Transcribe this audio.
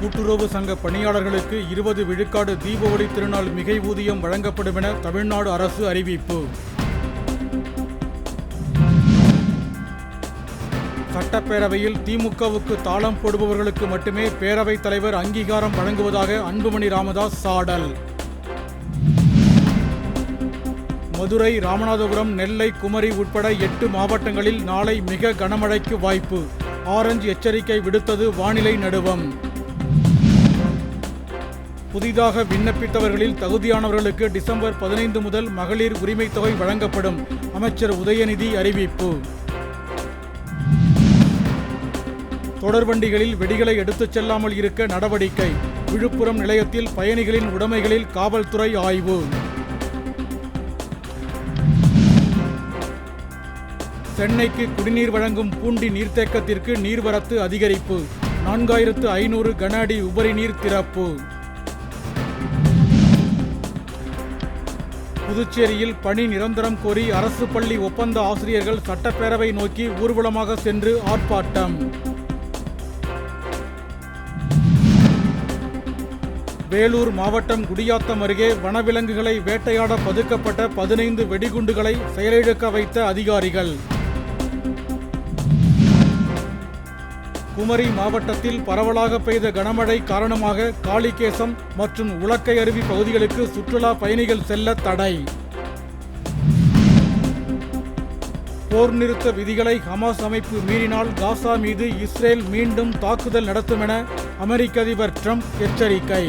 கூட்டுறவு சங்க பணியாளர்களுக்கு இருபது விழுக்காடு தீபாவளி திருநாள் மிகை ஊதியம் வழங்கப்படும் என தமிழ்நாடு அரசு அறிவிப்பு. சட்டப்பேரவையில் திமுகவுக்கு தாளம் போடுபவர்களுக்கு மட்டுமே பேரவைத் தலைவர் அங்கீகாரம் வழங்குவதாக அன்புமணி ராமதாஸ் சாடல். மதுரை ராமநாதபுரம் நெல்லை குமரி உட்பட எட்டு மாவட்டங்களில் நாளை மிக கனமழைக்கு வாய்ப்பு. ஆரஞ்சு எச்சரிக்கை விடுத்தது வானிலை நடுவம். புதிதாக விண்ணப்பித்தவர்களில் தகுதியானவர்களுக்கு டிசம்பர் பதினைந்து முதல் மகளிர் உரிமைத் தொகை வழங்கப்படும் அமைச்சர் உதயநிதி அறிவிப்பு. தொடர்வண்டிகளில் வெடிகளை எடுத்துச் செல்லாமல் இருக்க நடவடிக்கை. விழுப்புரம் நிலையத்தில் பயணிகளின் உடைமைகளில் காவல்துறை ஆய்வு. சென்னைக்கு குடிநீர் வழங்கும் பூண்டி நீர்த்தேக்கத்திற்கு நீர்வரத்து அதிகரிப்பு. நான்காயிரத்து ஐநூறு கன அடி உபரி நீர் திறப்பு. புதுச்சேரியில் பணி நிரந்தரம் கோரி அரசு பள்ளி ஒப்பந்த ஆசிரியர்கள் சட்டப்பேரவை நோக்கி ஊர்வலமாக சென்று ஆர்ப்பாட்டம். வேலூர் மாவட்டம் குடியாத்தம் அருகே வனவிலங்குகளை வேட்டையாட பதுக்கப்பட்ட பதினைந்து வெடிகுண்டுகளை செயலிழக்க வைத்த அதிகாரிகள். குமரி மாவட்டத்தில் பரவலாக பெய்த கனமழை காரணமாக காளிகேசம் மற்றும் உலக்கை அருவி பகுதிகளுக்கு சுற்றுலா பயணிகள் செல்ல தடை. போர் நிறுத்த விதிகளை ஹமாஸ் அமைப்பு மீறினால் காசா மீது இஸ்ரேல் மீண்டும் தாக்குதல் நடத்தும் என அமெரிக்க அதிபர் ட்ரம்ப் எச்சரிக்கை.